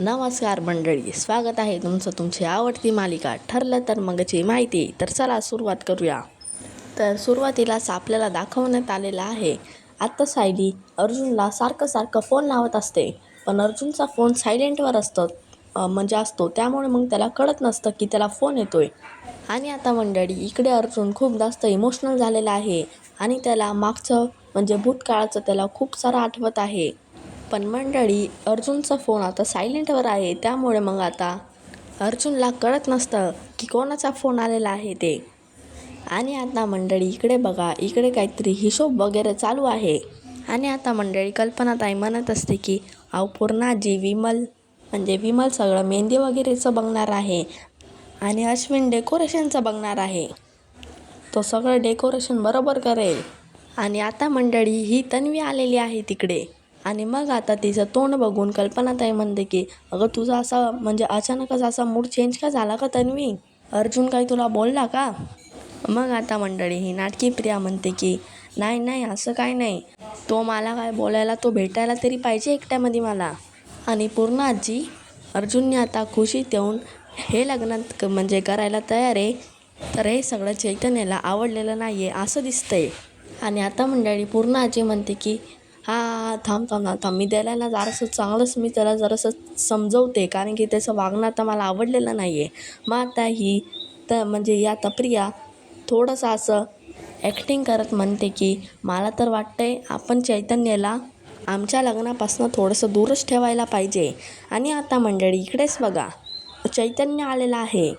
नमस्कार मंडळी स्वागत आहे तुमचं तुमची आवडती मालिका. ठरलं तर मगची माहिती. तर चला सुरुवात करूया. तर सुरुवातीलाच आपल्याला दाखवण्यात आलेलं आहे आत्ता सायली अर्जुनला सारखं सारखं फोन लावत असते. पण अर्जुनचा फोन सायलेंटवर असतो म्हणजे असतो. त्यामुळे मग त्याला कळत नसतं की त्याला फोन येतोय. आणि आता मंडळी इकडे अर्जुन खूप जास्त इमोशनल झालेला आहे. आणि त्याला मागचं म्हणजे भूतकाळाचं त्याला खूप सारं आठवत आहे. पण मंडळी अर्जुनचा फोन आता सायलेंटवर आहे त्यामुळे मग आता अर्जुनला कळत नसतं की कोणाचा फोन आलेला आहे ते. आणि आता मंडळी इकडे बघा इकडे काहीतरी हिशोब वगैरे चालू आहे. आणि आता मंडळी कल्पनाताई म्हणत असते की अहो पूर्णाजी विमल म्हणजे विमल सगळं मेहंदी वगैरेचं बघणार आहे. आणि अश्विन डेकोरेशनचं बघणार आहे. तो सगळं डेकोरेशन बरोबर करेल. आणि आता मंडळी ही तन्वी आलेली आहे तिकडे. आणि मग आता तिचं तोंड बघून कल्पनाताई म्हणते की अगं तुझा असा म्हणजे अचानकच असा मूड चेंज का झाला का तन्वी? अर्जुन काही तुला बोलला का? मग आता मंडळी ही नाटकी प्रिया म्हणते की नाही नाही असं काय नाही. तो मला काय बोलायला तो भेटायला तरी पाहिजे एकट्यामध्ये मला. आणि पूर्ण आजी अर्जुनने आता खुशीत येऊन हे लग्नात क- म्हणजे करायला तयार आहे. तर हे सगळं चैतन्याला आवडलेलं नाही आहे असं दिसतंय. आणि आता मंडळी पूर्ण आजी म्हणते की हा थांब थांब ना थांब. मी त्याला ना जरासं चांगलंच मी त्याला जरासं समजवते. कारण की त्याचं वागणं आता मला आवडलेलं नाही आहे मग आता ही तर म्हणजे या तप्रिया थोडंसं असं ॲक्टिंग करत म्हणते की मला तर वाटतं आहे आपण चैतन्याला आमच्या लग्नापासून थोडंसं दूरच ठेवायला पाहिजे. आणि आता मंडळी इकडेच बघा. चैतन्य आलेलं आहे.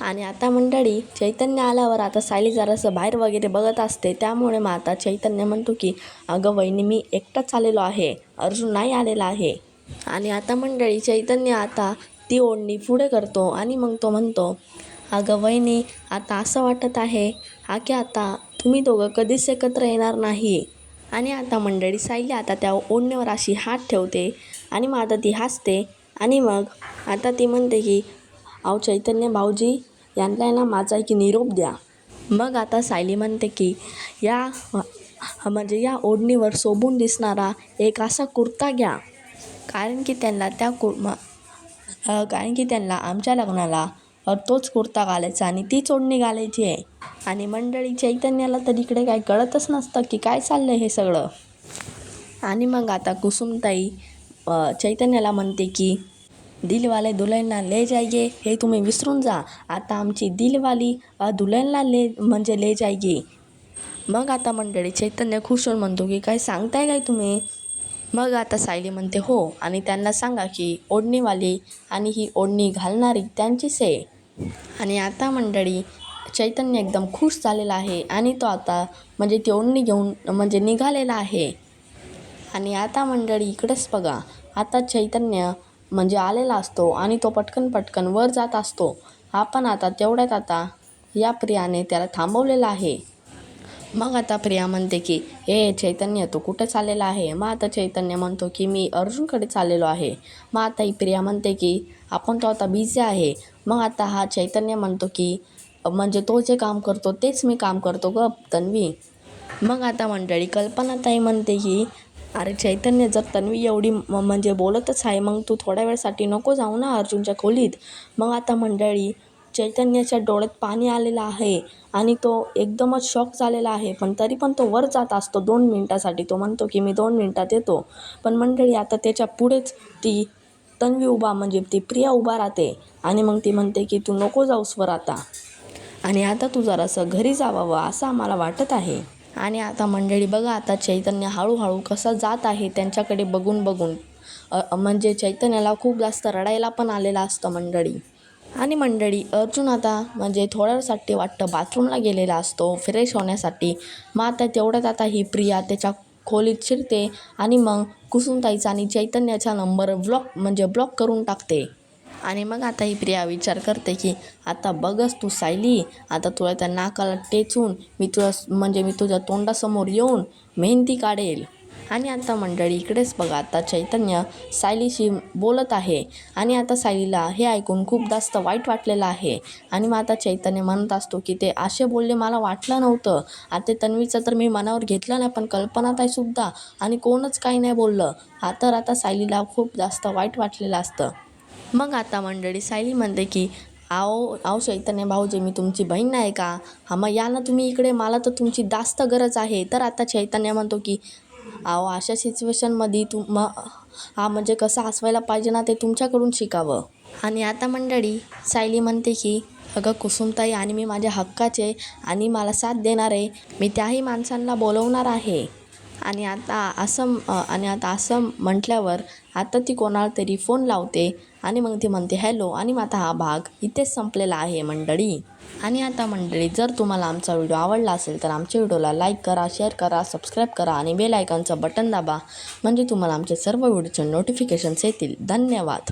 आणि आता मंडळी चैतन्य आल्यावर आता सायली जरासं बाहेर वगैरे बघत असते. त्यामुळे मग आता चैतन्य म्हणतो की अगं वहिनी मी एकटाच आलेलो आहे. अर्जुन नाही आलेला आहे. आणि आता मंडळी चैतन्य आता ती ओढणी पुढे करतो आणि मग तो म्हणतो अगं वहिनी आता असं वाटत आहे हा की आता तुम्ही दोघं कधीच एकत्र येणार नाही. आणि आता मंडळी सायली आता त्या ओढणीवर अशी हात ठेवते आणि मग आता ती हसते. आणि मग आता ती म्हणते की अहो चैतन्य भाऊजी यांना आहे ना माझा एक निरोप द्या. मग आता सायली म्हणते की या म्हणजे या ओढणीवर शोभून दिसणारा एक असा कुर्ता घ्या. कारण की त्यांना त्या कुर म- कारण की त्यांना आमच्या लग्नाला तोच कुर्ता घालायचा आणि तीच ओढणी घालायची आहे. आणि मंडळी चैतन्याला तर इकडे काय कळतच नसतं की काय चाललं आहे हे सगळं. आणि मग आता कुसुमताई चैतन्याला म्हणते की दिलवाले दुल्हनला ले जायगे हे तुम्ही विसरून जा. आता आमची दिलवाली दुल्हनला ले म्हणजे ले जायगे मग आता मंडळी चैतन्य खुश होऊन म्हणतो की काय सांगताय काय तुम्ही? मग आता सायली म्हणते हो. आणि त्यांना सांगा की ओढणीवाली आणि ही ओढणी घालणारी त्यांचीच आहे. आणि आता मंडळी चैतन्य एकदम खुश झालेला आहे आणि तो आता म्हणजे ती ओढणी घेऊन म्हणजे निघालेला आहे. आणि आता मंडळी इकडेच बघा. आता चैतन्य म्हणजे आलेला असतो आणि तो पटकन पटकन वर जात असतो. आपण आता तेवढ्यात आता या प्रियाने त्याला थांबवलेलं आहे. मग आता प्रिया म्हणते की ए चैतन्य तू कुठे चाललेला आहे? मग आता चैतन्य म्हणतो की मी अर्जुनकडे चाललेलो आहे. मग आता ही प्रिया म्हणते की आपण तो आता बिझी आहे. मग आता हा चैतन्य म्हणतो की म्हणजे तो जे काम करतो तेच मी काम करतो ग तन्वी. मग आता मंडळी कल्पनाताई म्हणते की अरे चैतन्य जर तन्वी एवढी म- म्हणजे बोलतच आहे मग तू थोड्या वेळसाठी नको जाऊ ना अर्जुनच्या खोलीत. मग आता मंडळी चैतन्याच्या डोळ्यात पाणी आलेलं आहे आणि तो एकदमच शॉक झालेला आहे. पण तरी पण तो वर जात असतो दोन मिनटासाठी. तो म्हणतो की मी दोन मिनटात येतो. पण मंडळी आता त्याच्या पुढेच ती तन्वी उभा म्हणजे ती प्रिया उभा राहते आणि मग ती म्हणते की तू नको जाऊस वर आता. आणि आता तू जरासं घरी जावावं असं आम्हाला वाटत आहे. आणि आता मंडळी बघा आता चैतन्य हळूहळू कसं जात आहे त्यांच्याकडे बघून बघून. म्हणजे चैतन्याला खूप जास्त रडायला पण आलेलं असतं मंडळी. आणि मंडळी अर्जुन आता म्हणजे थोड्यासाठी वाटतं बाथरूमला गेलेला असतो फ्रेश होण्यासाठी. मग आता तेवढ्यात आता ही प्रिया त्याच्या खोलीत शिरते आणि मग कुसुमताईचा आणि चैतन्याचा नंबर ब्लॉक म्हणजे ब्लॉक करून टाकते. आणि मग आता ही प्रिया विचार करते की आता बघच तू सायली आता तुला त्या नाकाला टेचून मी तुला म्हणजे मी तुझ्या तोंडासमोर येऊन मेहंदी काढेल. आणि आता मंडळी इकडेच बघा आता चैतन्य सायलीशी बोलत आहे. आणि आता सायलीला हे ऐकून खूप जास्त वाईट वाटलेलं आहे. आणि मग आता चैतन्य म्हणत असतो की ते असे बोलले मला वाटलं नव्हतं. आता तन्वीचं तर मी मनावर घेतलं नाही पण कल्पनाताईसुद्धा आणि कोणच काही नाही बोललं. हा तर आता सायलीला खूप जास्त वाईट वाटलेलं असतं. मग आता मंडळी सायली म्हणते की आओ आओ चैतन्य भाऊजी मी तुमची बहीण नाही का? हा मग या ना तुम्ही इकडे मला तर तुमची जास्त गरज आहे. तर आता चैतन्य म्हणतो की अहो अशा सिच्युएशनमध्ये तू म हा म्हणजे कसं हसवायला पाहिजे ना ते तुमच्याकडून शिकावं. आणि आता मंडळी सायली म्हणते की अगं कुसुमताई आणि मी माझ्या हक्काचे आणि मला साथ देणार आहे मी त्याही माणसांना बोलवणार आहे. आणि आता असं आणि आता असं म्हटल्यावर आता ती कोणाला तरी फोन लावते आणि मग ती म्हणते हॅलो आणि मग आता हा भाग इथेच संपलेला आहे मंडळी. आणि आता मंडळी जर तुम्हाला आमचा व्हिडिओ आवडला असेल तर आमच्या व्हिडिओला लाईक करा शेअर करा सबस्क्राईब करा आणि बेल आयकॉनचं बटन दाबा. म्हणजे तुम्हाला आमचे सर्व व्हिडिओचे नोटिफिकेशन्स येतील. धन्यवाद.